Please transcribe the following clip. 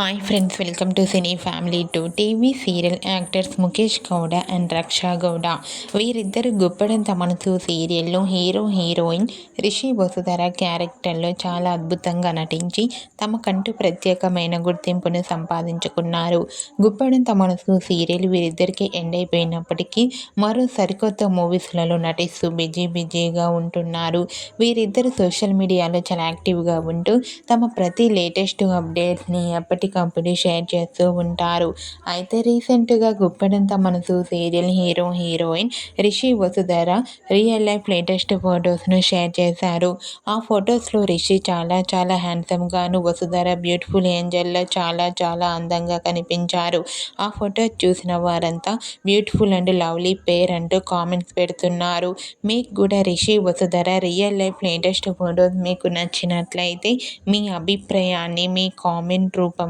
Hi friends welcome to cine family two TV serial actors Mukesh Gowda and Raksha Gowda వీరిద్దరు గుప్పడంత మనసు సీరియల్లో hero heroine Rishi Vasudhara క్యారెక్టర్లో చాలా అద్భుతంగా నటించి తమకంటూ ప్రత్యేకమైన గుర్తింపును సంపాదించుకున్నారు. గుప్పడంత మనసు సీరియల్ వీరిద్దరికి ఎండ్ అయిపోయినప్పటికీ మరో సరికొత్త మూవీస్లలో నటిస్తూ బిజీ బిజీగా ఉంటున్నారు. వీరిద్దరు సోషల్ మీడియాలో చాలా యాక్టివ్గా ఉంటూ తమ ప్రతి లేటెస్ట్ అప్డేట్స్ని ఎప్పటి ఎప్పటికప్పుడు షేర్ చేస్తూ ఉంటారు. అయితే రీసెంట్గా Guppedantha Manasu serial hero heroine Rishi Vasudhara real life latest ఫొటోస్ను share చేశారు. ఆ ఫొటోస్లో రిషి చాలా చాలా హ్యాండ్సమ్గాను వసుధర బ్యూటిఫుల్ ఏంజల్లో చాలా చాలా అందంగా కనిపించారు. ఆ ఫోటో చూసిన వారంతా బ్యూటిఫుల్ అండ్ లవ్లీ పేర్ అంటూ కామెంట్స్ పెడుతున్నారు. మీకు కూడా Rishi Vasudhara real life latest photos మీకు నచ్చినట్లయితే మీ అభిప్రాయాన్ని మీ కామెంట్ రూపం